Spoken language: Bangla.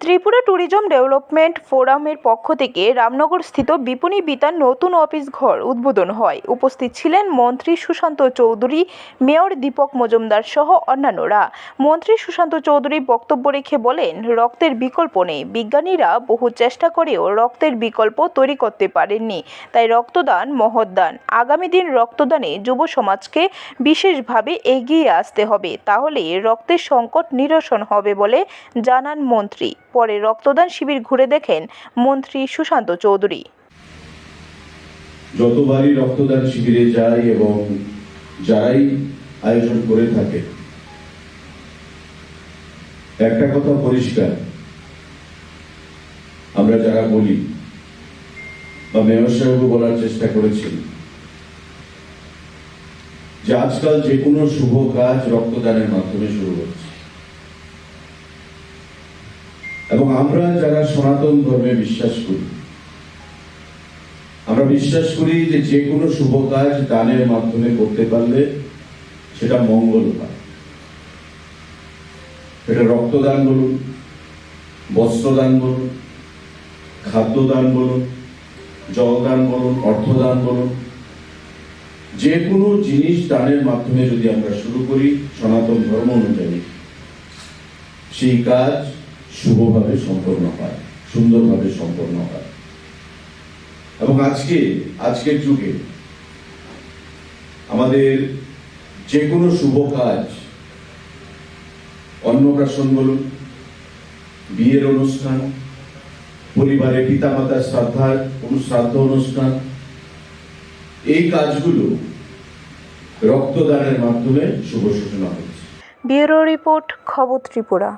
ত্রিপুরা ট্যুরিজম ডেভেলপমেন্ট ফোরামের পক্ষ থেকে রামনগরস্থিত বিপণী বিতান নতুন অফিস ঘর উদ্বোধন হয়। উপস্থিত ছিলেন মন্ত্রী সুশান্ত চৌধুরী, মেয়র দীপক মজুমদার সহ অন্যান্যরা। মন্ত্রী সুশান্ত চৌধুরী বক্তব্য রেখে বলেন, রক্তের বিকল্প নেই। বিজ্ঞানীরা বহু চেষ্টা করেও রক্তের বিকল্প তৈরি করতে পারেননি। তাই রক্তদান মহৎদান আগামী দিন রক্তদানে যুব সমাজকে বিশেষভাবে এগিয়ে আসতে হবে। তাহলে রক্তের সংকট নিরসন হবে বলে জানান মন্ত্রী। পরে রক্তদান শিবির ঘুরে দেখেন মন্ত্রী সুশান্ত চৌধুরী। যতবারই রক্তদান শিবিরে যাই এবং যারাই আয়োজন করে থাকে, একটা কথা পরিষ্কার, আমরা যারা বলি, বা মেয়র সাহেবও বলার চেষ্টা করেছেন, যে আজকাল যে কোনো শুভ কাজ রক্তদানের মাধ্যমে শুরু হচ্ছে। এবং আমরা যারা সনাতন ধর্মে বিশ্বাস করি, আমরা বিশ্বাস করি যে যে কোনো শুভ কাজ দানের মাধ্যমে করতে পারলে সেটা মঙ্গল হয় এটা রক্তদান বলুন, বস্ত্রদান বলুন, খাদ্যদান বলুন, জলদান বলুন, অর্থদান বলুন যে কোনো জিনিস দানের মাধ্যমে যদি আমরা শুরু করি সনাতন ধর্ম অনুযায়ী, সেই কাজ শুভভাবে সম্পন্ন হয়, সুন্দরভাবে সম্পন্ন হয়। এবং আজকে, আজকের যুগে আমাদের যে কোনো শুভ কাজ অন্নপ্রাশন বলুন, বিয়ের অনুষ্ঠান পরিবারে পিতামাতার শ্রদ্ধার শ্রাদ্ধ অনুষ্ঠান, এই কাজগুলো রক্তদানের মাধ্যমে শুভ সূচনা হচ্ছে। ব্যুরো রিপোর্ট খবর ত্রিপুরা।